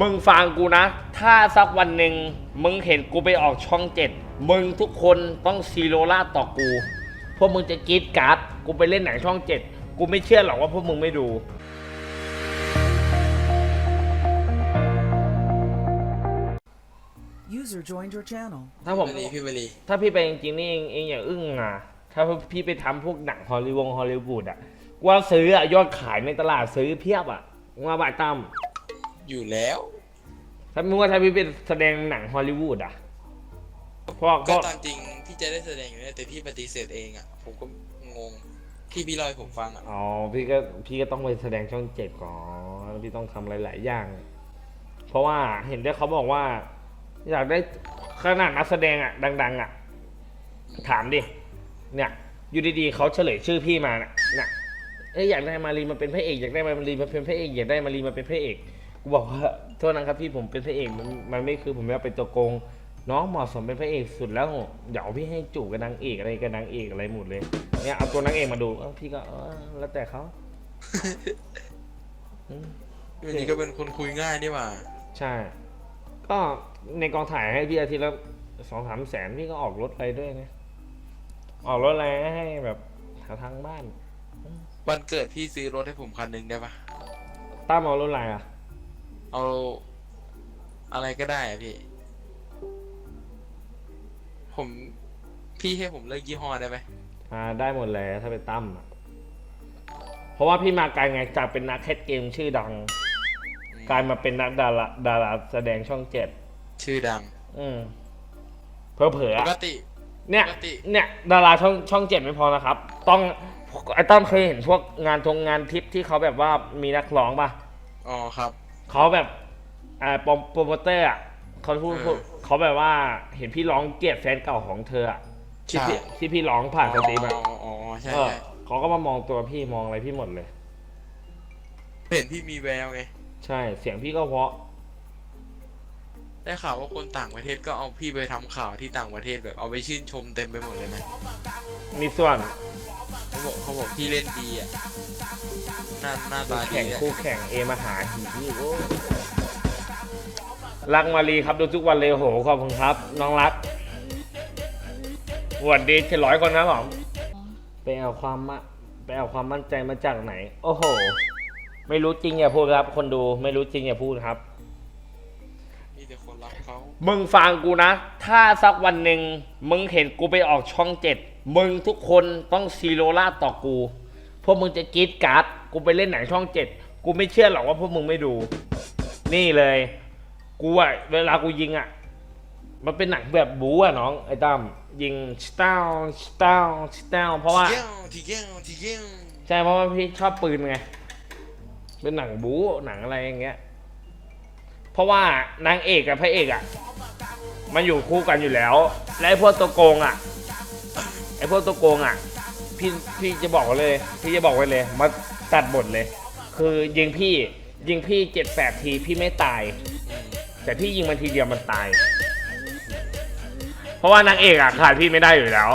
มึงฟังกูนะ ถ้าสักวันหนึ่งมึงเห็นกูไปออกช่องเจ็ด มึงทุกคนต้องซีโรล่าต่อกู พวกมึงจะกรีดการ์ด กูไปเล่นหนังช่องเจ็ด กูไม่เชื่อหรอกว่าพวกมึงไม่ดู User joined your channel. ถ้าผมพี่มารีพี่มารีถ้าพี่ไปจริงๆนี่เองเองอย่าอึ้งอะถ้าพี่ไปทำพวกหนังฮอลลีวงฮอลลีวูดอะกว่าซื้ออะยอดขายในตลาดซื้อเพียบอะว่าบาตั้ม อยู่แล้วถ้ามึงว่าถ้าพี่เป็นแสดงหนังฮอลลีวูดอะเพราะก็ก็ตามจริงพี่จะได้แสดงอยู่แล้วแต่พี่ปฏิเสธเองอะผมก็งงที่พี่เล่าให้ผมฟังอะอ๋อพี่ก็พี่ก็ต้องไปแสดงช่องเจ็ดก่อนพี่ต้องทำหลาย ๆ อย่าง เพราะว่าเห็นได้เขาบอกว่า อยากได้ขนาดนักแสดงอะ ดัง ๆ อะ ถามดิ เนี่ย อยู่ดีๆเขาเฉลยชื่อพี่มาน่ะน่ะเอ้ยอยากได้มารีมาเป็นพระเอกอยากได้มารีมาเป็นพระเอกอยากได้มารีมาเป็นพระเอก กูบอกว่าโทษนะครับพี่ผมเป็นพระเอกมันมันไม่คือผมไม่เอาเป็นตัวโกง น้องเหมาะสมเป็นพระเอกสุดแล้วเดี๋ยวพี่ให้จูบกับนางเอกอะไรกับนางเอกอะไรหมดเลยเนี่ยเอาตัวนางเอกมาดูเอ้าพี่ก็เออแล้วแต่เขาอืมพี่มารีก็เป็นคนคุยง่ายนี่หว่าใช่ ก็ในกองถ่ายให้พี่อาทิตย์ละสองสามแสนพี่ก็ออกรถอะไรด้วยนะ ออกรถอะไรให้แบบหาทางบ้าน วันเกิดพี่ซื้อรถให้ผมคันหนึ่งได้ปะตั้มเอารถอะไรอะ เอาอะไรก็ได้อะพี่ ผมพี่ให้ผมเลือกยี่ห้อได้ไหมอ่าได้หมดเลยถ้าเป็นตั้มอะเพราะว่าพี่มาไกลไงจากเป็นนักแคสเกมชื่อดัง กลายมาเป็นนักดาราดาราแสดงช่องเจ็ดชื่อดังอืมเผลอๆปอะกติ เนี่ยปกติ เนี่ยดาราช่องช่องเจ็ดไม่พอนะครับ ต้องไอ้ตั้มเคยเห็นพวกงานทงงานทิปที่เขาแบบว่ามีนักร้องป่ะ อ๋อครับ เขาแบบอ่าโปรโปรโมเตอร์อะเขาพูดเออพูดเขาแบบว่าเห็นพี่ร้องเกลียดแฟนเก่าของเธออะที่พี่ใช่ ที่พี่ร้องผ่านสตรีมอะอ๋ออ๋อใช่เออใช่เขาก็มามองตัวพี่มองอะไรพี่หมดเลย เห็นพี่มีแววไง ใช่เสียงพี่ก็เพราะ ได้ข่าวว่าคนต่างประเทศก็เอาพี่ไปทำข่าวที่ต่างประเทศแบบเอาไปชื่นชมเต็มไปหมดเลยนะ มีส่วนเขา บอกเขาบอกพี่เล่นดีอะหน้าหน้าตาดีแข่งอะคู่แข่งเอมาหาหีโอ้รักมารีครับดูทุกวันเลยโหขอบคุณครับ น้องรักสวัสดีเจ็ดร้อยคนนะผมไปเอาความมะไปเอาความมั่นใจมาจากไหน โอ้โห ไม่รู้จริงอย่าพูดครับ คนดูไม่รู้จริงอย่าพูดครับ มีแต่คนรักเขามึงฟังกูนะ ถ้าสักวันหนึ่งมึงเห็นกูไปออกช่องเจ็ด มึงทุกคนต้องซีโรล่าต่อกู พวกมึงจะกรีดการ์ดกูไปเล่นหนังช่องเจ็ดกูไม่เชื่อหรอกว่าพวกมึงไม่ดู นี่เลย กูอะเวลากูยิงอะมันเป็นหนังแบบบู๊อะน้องไอ้ตั้มยิงสตาลสตาลสตาลเพราะว่าทีเกี้ยวทีเกี้ยวทีเกี้ยวใช่เพราะว่าพี่ชอบปืนไงเป็นหนังบู๊หนังอะไรอย่างเงี้ย เพราะว่านางเอกกับพระเอกอะมันอยู่คู่กันอยู่แล้ว และไอ้พวกตัวโกงอะไอ้ พวกตัวโกงอะพี่พี่จะบอกไว้เลย พี่จะบอกไว้เลย มาตัดบทเลย คือยิงพี่ยิงพี่เจ็ดแปดทีพี่ไม่ตายอืมแต่พี่ยิงมันทีเดียวมันตาย เพราะว่านางเอกอะขาดพี่ไม่ได้อยู่แล้ว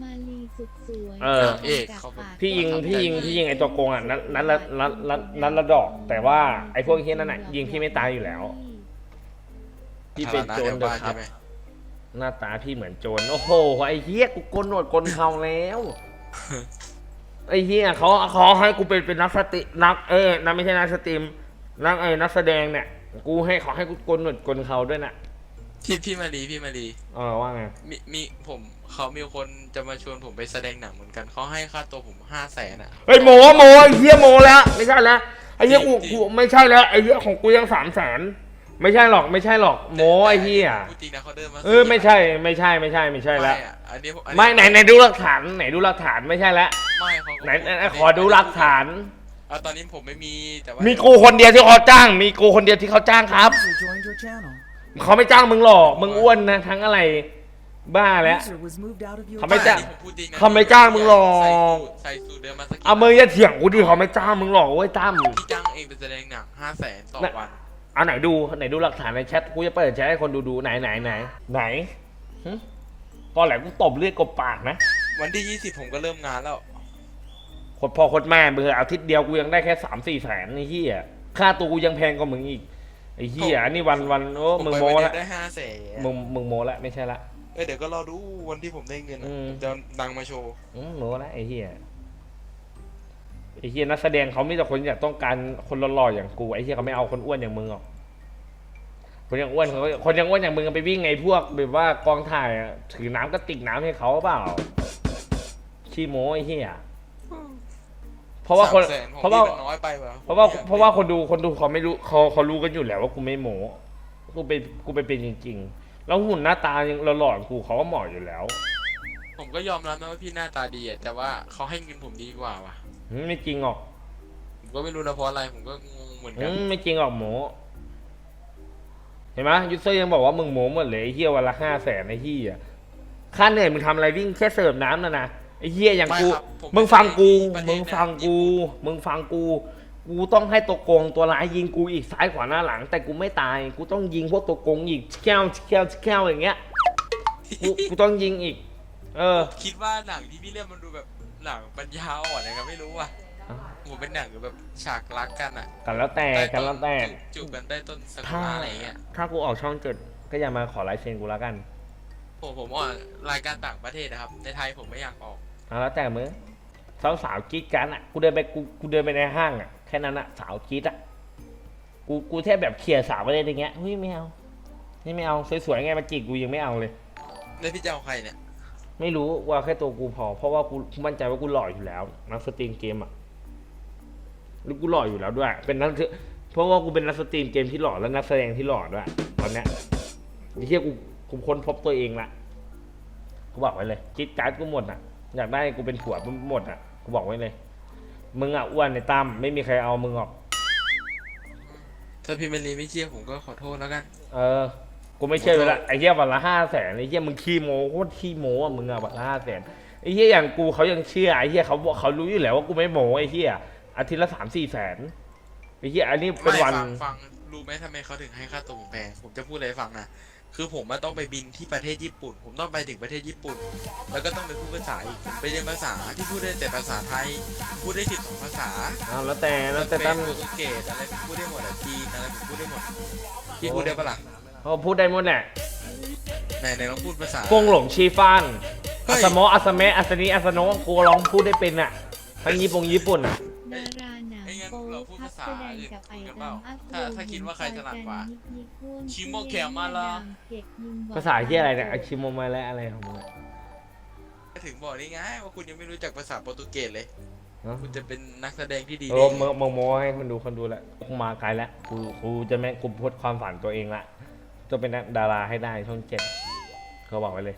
มาลีสุดสวยเออ เอกเขาเป็น พี่ยิงพี่ยิงพี่ยิงไอตัวโกงอะนัดนัดละนัดนัดนัดละดอก แต่ว่าไอพวกเฮี้ยนั่นอะยิงพี่ไม่ตายอยู่แล้ว พี่เป็นโจรฐาะเด้อแถวบ้านครัใช่บไหมหน้าตาพี่เหมือนโจรโอ้โหไอเฮี้ยกูโกนหนวดโกนเขาแล้วไอเฮี้ยเขาเขาให้กูเป็นเป็นนักสตินักเอ้ยนักไม่ใช่นักสตรีมนักไอ้นักแสดงเนี่ย กูให้เขาให้กูโกนหนวดโกนเขาด้วยน่ะพี่พี่มารีพี่มารีเออว่าไงมีมีผมเขามีคนจะมาชวนผมไปแสดงหนังเหมือนกันเขาให้ค่าตัวผมห้าแสนอะเฮ้ยโมโมไอเฮี้ยโมแล้วไม่ใช่แล้วไอเฮี้ยกูจริงกูไม่ใช่แล้วไอเฮี้ยของกูยังสามแสน ไม่ใช่หรอกไม่ใช่หรอกโมไอเฮี้ยพูดจริงนะเขาเดินมาเออไม่ใช่ไม่ใช่ไม่ใช่ไม่ใช่แล้วไม่อะอันนี้ผอัไม่ไหนไหนดูหลักฐานไหนดูหลักฐานไม่ใช่แล้วไม่เขาก็ไหนไหนไหนขอดูหลักฐาน เอาตอนนี้ผมไม่มีแต่ว่ามีกูคนเดียวที่เขาจ้าง มีกูคนเดียวที่เขาจ้างครับ User joined your channel. เขาไม่จ้างมึงหรอกมึงอ้วนนะทั้งอะไร บ้าแล้ว User was moved out of your เขาไม่ จ้างอันนี้ผมพูดจริงนะเขาไม่จ้างมึงหรอก ใส่สูทใส่สูทเดินมาสักกี่เอามืออย่าเถียงกูดิเขาไม่จ้างมึงหรอกเว้ยตั้ม พี่จ้างเองไปแสดงหนังห้าแสนต่อวัน เอาไหนดูไหนดูหลักฐานในแชทกูจะเปิดแชทให้คนดูดูไหนไหนไหนไหนหึตอนแหลกูตบเลือดกบปากนะวันที่ยี่สิบผมก็เริ่มงานแล้ว โคตรพ่อโคตรแม่เบื่ออาทิตย์เดียวกูยังได้แค่สามสี่แสนนี่เฮียค่าตัวกูยังแพงกว่ามึงอีกไอไอ้เหี้ยนี่วันวันโอ้ผมมึงไปโม้ประเทละศได้ห้าแสนมึงมึงโม้ละไม่ใช่ละ เอ้ยเดี๋ยวก็รอดูวันที่ผมได้เงินอะอืม ผมจะดังมาโชว์อืมโม้ละไอ้เหี้ยไอ้เหี้ยนักแสดงเขามีแต่คนอยากต้องการคนหล่อๆอย่างกูไอ้เหี้ยเขาไม่เอาคนอ้วนอย่างมึงหรอก คนอย่างอ้วนเขาก็คนอย่างอ้วนอย่างมึงไปวิ่งไงพวกแบบว่ากองถ่ายอะถือน้ำกระติกน้ำให้เขาเปล่าขี้โม้ไอ้เหี้ยเพราะว่าคนสมแสของเพราะว่า พี่มันน้อยไปวะเพราะว่าผมอยกเพราะว่าคนดูคนดูเขาไม่รู้เขาเขารู้กันอยู่แล้วว่ากูไม่โม้กูเป็นกูไปเป็นจริง ๆ แล้วหุ่นหน้าตายังหล่อๆกูเขาก็เหมาะอยู่แล้วผมก็ยอมรับนะว่าพี่หน้าตาดีอะแต่ว่าเขาให้เงินผมดีกว่าว่ะอืมไม่จริงหรอกผมก็ไม่รู้นะเพราะอะไรผมก็งงเหมือนอืกันมไม่จริงหรอกโม เห็นไหมยูเซอร์ยังบอกว่ามึงโมหมดเลยไอ้เฮียวันละห้าแสนไอ้เฮียค่าเหนื่อยมึงทำอะไรวิ่งแค่เสิร์ฟน้ำนะนะไอ้เฮียอย่างกู ไม่ครับผมึงฟังกู ประเทมึศงเนี่ยฟังกูมึงฟังกู กูต้องให้ตัวโกงตัวร้ายยิงกูอีกซ้ายขวาหน้าหลัง แต่กูไม่ตาย กูต้องยิงพวกตัวโกงอีกแก้วแก้วแก้วอย่างเงี้ย กูกูต้องยิงอีก เออ คิดว่าหนังที่พี่เล่นมันดูแบบหนังปัญญาอ่อนนะครับไม่รู้ว่ะ ผมเป็นหนังแบบฉากรักกันอะกันแล้วแต่ใต้กันต้แล้วแต่ จูบกันใต้ต้นสักุถ้า ระอะไรเงี้ยถ้ากูออกช่องเจ็ดก็อย่ามาขอลายเซ็นกูแล้วกันผมผมอ่อนรายการต่างประเทศนะครับ ในไทยผมไม่อยากออก เอาแล้วแต่มึงสาวสาวๆกรีดกันอะกูเดินไปกูกูเดินไปในห้างอะแค่นั้นอะสาวกรีดอะกูกูแทบแบบเคลียร์สาวไปเลยอย่างเงี้ยเฮ้ยไม่เอานี่ไม่เอาสวยๆไงมาจีบกูยังไม่เอาเลย แล้วพี่จะเอาใครเนี่ย ไม่รู้ว่าแค่ตัวกูพอ เพราะว่ากูมั่นใจว่ากูหล่ออยู่แล้วนักสตรีมเกมอะ หรือกูหล่ออยู่แล้วด้วย เป็นนักเพราะว่ากูเป็นนักสตรีมเกมที่หล่อและนักแสดงที่หล่อด้วยตอนเนี้ยไอ้เหี้ยกูกูค้นพบตัวเองละกูบอกไว้เลยจิตการ์ดกูหมดอะ อยากได้กูเป็นผัวหมดอะกูบอกไว้เลย มึงอะอ้วนในตั้มไม่มีใครเอามึงหรอก ถ้าพี่เมลีไม่เชื่อผมก็ขอโทษแล้วกัน เออ กูไม่เชื่อเลยละไอ้เหี้ยวันละห้าแสนไอ้เหี้ยมึงขี้โม้โคตรขี้โม้อะมึงอะวันละห้าแสนไอ้เหี้ยอย่างกูเขายังเชื่อไอ้เหี้ยเขาบอกเขารู้อยู่แล้วว่ากูไม่โม้ไอ้เหี้ย อาทิตย์ละสามสี่แสนไอ้เหี้ยอันนี้เป็นไม่วันฟังฟังรู้ไหมทำไมเขาถึงให้ค่าตัวผมแพงผมจะพูดอะไรให้ฟังนะคือผมมาต้องไปบินที่ประเทศญี่ปุ่น ผมต้องไปถึงประเทศญี่ปุ่น แล้วก็ต้องไปพูดภาษาอีกไปเรียนภาษาที่พูดได้แต่ภาษาไทย พูดได้สิบสองภาษาอ้าวแล้วแต่แล้วแต่เป็ตั้นมโปรตุเกสอะไรผมพูดได้หมดอะจีนอะไรผมพูดได้หมดพี่พูดได้ปะล่ะเขาพูดได้หมดแหละไหนไหนลองพูดภาษากงหลงชีฟานเฮ้อัยสโมอัสเมะอัสนีอัสโนะกูร้องพูดได้เป็นอะทั้งญี่ปุ่งญี่ปุ่นอะาพูดพัภาษาแสดงอื่นกับไอกันดเปล่าอัพถ้าถ้าคิดว่าใครฉลาดกว่า ชิชิโมโมแคแคมมมามาละละภาษาที่อะไรเนี่ยอาชิโมมาและอะไรของมึงอะถึงบอกนี่ไงว่าคุณยังไม่รู้จักภาษาโปรตุเกสเลย เนอะคุณจะเป็นนักแสดงที่ดีเออมึงมึงโมให้คนดูคนดูแหละกูมาไกลแล้วกูกูจะแม่งกูพูดความฝันตัวเองละจะเป็นนักดาราให้ได้ช่องเจ็ดเขาบอกไว้เลย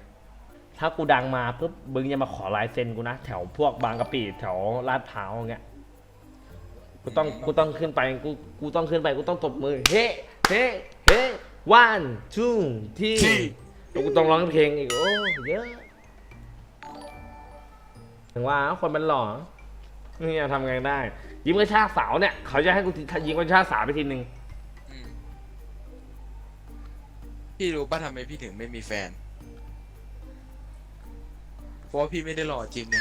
ถ้ากูดังมาปุ๊บมึงจะมาขอลายเซ็นกูนะ แถวพวกบางกะปิแถวลาดพร้าวอย่างเงี้ย กูต้องกูต้องขึ้นไปกูกูต้องขึ้นไปกูต้องตบมือ เฮ้เฮ้เฮ้ one two ที่แล้วกูต้องร้องเพลงอีกโอ้เยอะถึงว่าคนมันหล่อนี่ทำไงได้ ยิ้มกระชากสาวเนี่ย เขาจะให้กูทียิ้มกระชากสาวไปทีนึงอืมพี่รู้ป่ะทำไมพี่ถึงไม่มีแฟน เพราะว่าพี่ไม่ได้หล่อจริงไง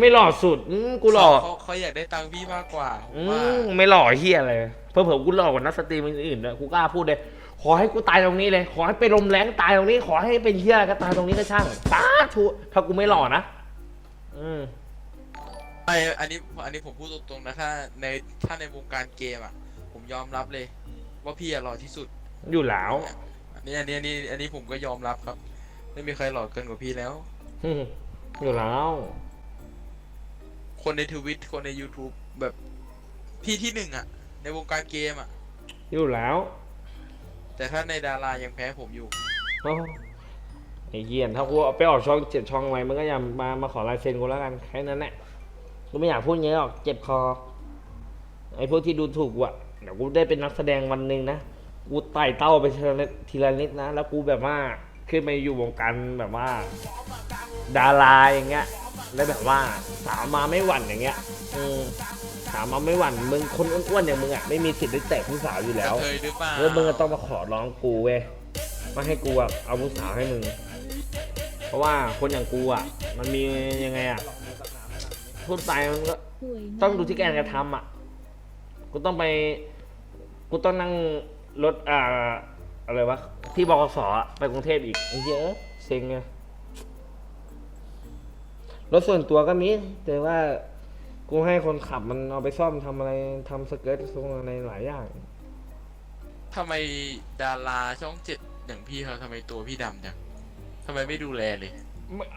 ไม่หล่อสุดอืมกูหล่อเขาเขาเขาอยากได้ตังค์พี่มากกว่าผมอืว่ามไม่หล่อเฮียอะไรเพิ่มเผื่อๆกูหล่อกว่านักสตรีมอื่นๆด้วยกูกล้าพูดเลย ขอให้กูตายตรงนี้เลย ขอให้ไปลมแรงตายตรงนี้ ขอให้เป็นเฮียอะไรก็ตายตรงนี้ก็ช่างสาธุถ้ากูไม่หล่อนะอืม ไออันนี้อันนี้ผมพูดตรงๆนะถ้าในถ้าในวงการเกมอะ ผมยอมรับเลย ว่าพี่อะหล่อที่สุดอยู่แล้วอันนี้อันนี้อันนี้อันนี้ผมก็ยอมรับครับ ไม่มีใครหล่อเกินกว่าพี่แล้วอืมอยู่แล้ว คนในทวิตคนใน YouTube แบบพี่ที่หนึ่งอะในวงการเกมอะอยู่แล้วแต่ถ้าในดารายังแพ้ผมอยู่ โอ้ไอ้เหี้ยถ้ากูเอาไปออกช่องเจ็ดช่องอะไรมันก็อย่ามามาขอลายเซ็นกูแล้วกันแค่นั้นแหละกูไม่อยากพูดเยอะหรอกเจ็บคอ ไอ้พวกที่ดูถูกกูอะเดี๋ยวกูได้เป็นนักแสดงวันหนึ่งนะกูไต่เต้าไปทีละนิดทีละนิดนะ แล้วกูแบบว่าขึ้นไปอยู่วงการแบบว่า ดาราอย่างเงี้ย แล้วแบบว่าสาวมาไม่หวั่นอย่างเงี้ยอืมสาวมาไม่หวั่นมึงคนอ้วนๆอย่างมึงอะไม่มีสิทธิ์ได้แตะผู้สาวอยู่แล้วเคยหรือเปล่าแล้วมึงก็ต้องมาขอร้องกูเว้ยมาให้กูแบบเอาผู้สาวให้มึง เพราะว่าคนอย่างกูอะ มันมียังไงอะพูดไปมันก็ต้องดูที่การกระทำอะกูต้องไปกูต้องนั่งรถอ่าอะไรวะที่บกสอะไปกรุงเทพอีกไอ้เหี้ยอะเซ็งไง รถส่วนตัวก็มี แต่ว่ากูให้คนขับมันเอาไปซ่อมทำอะไรทำสเกิร์ตทรงอะไรหลายอย่าง ทำไมดาราช่องเจ็ดอย่างพี่เขาทำไมตัวพี่ดำจังทำไมไม่ดูแลเลย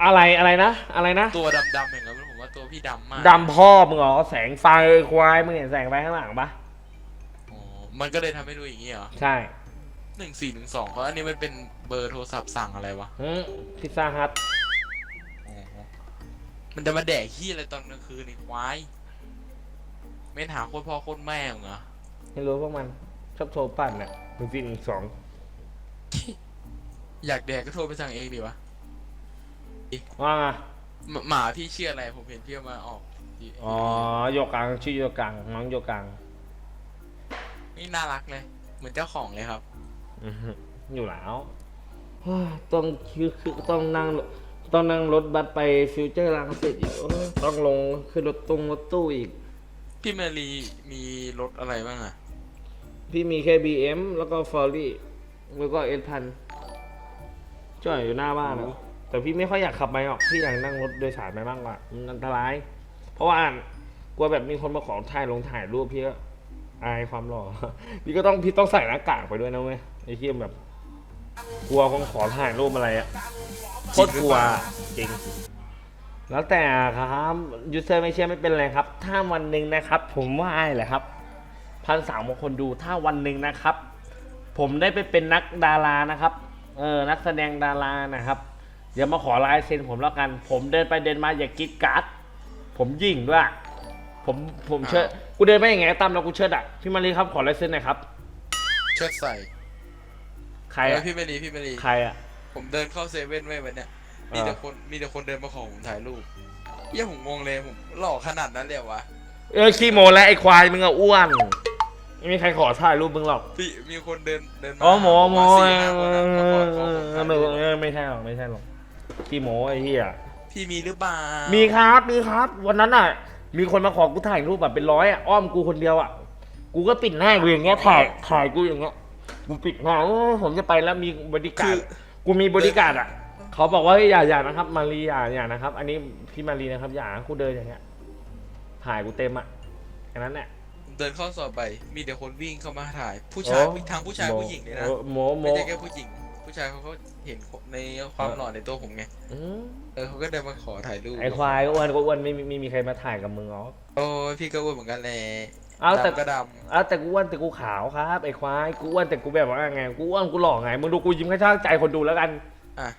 อะไรอะไรนะ อะไรนะตัวดำๆอย่างนั้นผมว่าตัวพี่ดำมากดำพ่อมึงเหรอแสงไฟควายมึงเห็นแสงไฟข้างหลังปะอ๋อมันก็เลยทำให้ดูอย่างนี้เหรอใช่หนึ่งสี่หนึ่งสองเพราะอันนี้มันเป็นเบอร์โทรศัพท์สั่งอะไรวะอืมพิซซ่าฮัทอ๋อ มันจะมาแดกขี้อะไรตอนกลางคืนนี่ควายไม่หาโคตรพ่อโคตรแม่มึงเหรอไม่รู้พวกมันชอบโทรปั่นเนี่ยหนึ่งสี่หนึ่งสองอยากแดกก็โทรไปสั่งเองดีวะว่าไงหมาหมาพี่ชื่ออะไรผมเห็นพี่เอามาออกที่อ๋อโยกังชื่อโยกังน้องโยกังนี่น่ารักเลย เหมือนเจ้าของเลยครับอือฮึอยู่แล้วเฮ้ยต้องคือคือต้องนั่ง ต้องนั่งรถบัสไปฟิวเจอร์ลังสิตอีกโอ้ยต้องลงขึ้นรถตุ้งรถตู้อีก พี่เมรีมีรถอะไรบ้างอะพี่มีแค่ BM แล้วก็ฟอร์รี่แล้วก็เอสพันจอดอยู่หน้าบ้านนะแต่พี่ไม่ค่อยอยากขับไปหรอกพี่อยากนั่งรถโดยสารไปมากกว่ามันอันตราย เพราะว่ากลัวแบบมีคนมาขอถ่ายลงถ่ายรูปพี่ก็อายความหล่อ พี่ก็ต้องพี่ต้องใส่หน้ากากไปด้วยนะเว้ยไอ้เทียแบบ กลัวคนขอถ่ายรูปอะไรอะโคตรกลัวจริง แล้วแต่ครับยูเซอร์ไม่เชื่อไม่เป็นไรครับ ถ้าวันหนึ่งนะครับ ผมว่าไอ้แหละครับพันสามคนดูถ้าวันหนึ่งนะครับ ผมได้ไปเป็นนักดารานะครับ เออนักแสดงดารานะครับอย่ามาขอลายเซ็นผมแล้วกัน ผมเดินไปเดินมาอย่ากรีดการ์ดผมยิงด้วยผมผมเชิดกูเดินไปอย่างไงตามเรากูเชิดอะพี่มารีครับขอลายเซ็นหน่อยครับ เชิดใส่ใครเอออะพี่เมรีพี่เมรีใครอะ ผมเดินเข้าเซเว่นไว้วันเนี้ยมีอ่าแต่คนมีแต่คนเดินมาขอผมถ่ายรูปเยี่ยผมงงเลยผมหล่อขนาดนั้นเลยเหรอวะเออขี้โมแล้วไอ้ควายมึงอะอ้วนไม่มีใครขอถ่ายรูปมึงหรอกพี่มีคนเดินเดินมาอ๋อหมอหมอสี่เอห้าคนอะมาขอขอผมถ่ายอรูปเออไม่ใช่หรอกไม่ใช่หรอกขี้โมไอ้เหี้ยพี่มีหรือเปล่ามีครับมีครับ วันนั้นอะ มีคนมาขอกูถ่ายรูปแบบเป็นร้อยอะอ้อมกูคนเดียวอะกูก็ปิดหน้ากูอย่างเงี้ยถ่ายถ่ายกูอย่างเงี้ยกูปิดหน้าโอ้ผมจะไปแล้วมีบริการด กูมีบริการดอะ เขาบอกว่าเฮ้ยอย่าอย่านะครับ มารีอย่าอย่านะครับ อันนี้พี่มารีนะครับอย่ากูเดินอย่างเงี้ยถ่ายกูเต็มอะแค่นั้นแหละผมเดินเข้าซอยไป มีแต่คนวิ่งเข้ามาถ่าย ผู้ชายโอ้ทางผู้ชายผู้หญิงเลยนะโอ้โมโมไม่ใช่แค่ผู้หญิง ผู้ชายเขาก็เห็นในความหล่อในตัวผมไงอืมเออเขาก็เดินมาขอถ่ายรูปไอ้ควายก็อ้วนก็อ้วนไม่มีไม่มีใครมาถ่ายกับมึงหรอกโอ้ยพี่ก็อ้วนเหมือนกันแหละ เอาแต่ดำก็ดอ้าวแต่กูอ้วนแต่กูขาวครับไอ้ควายกูอ้วนแต่กูแบบว่าไงกูอ้วนกูหล่อไงมึงดูกูยิ้มกระชากใจคนดูแล้วกันำอะ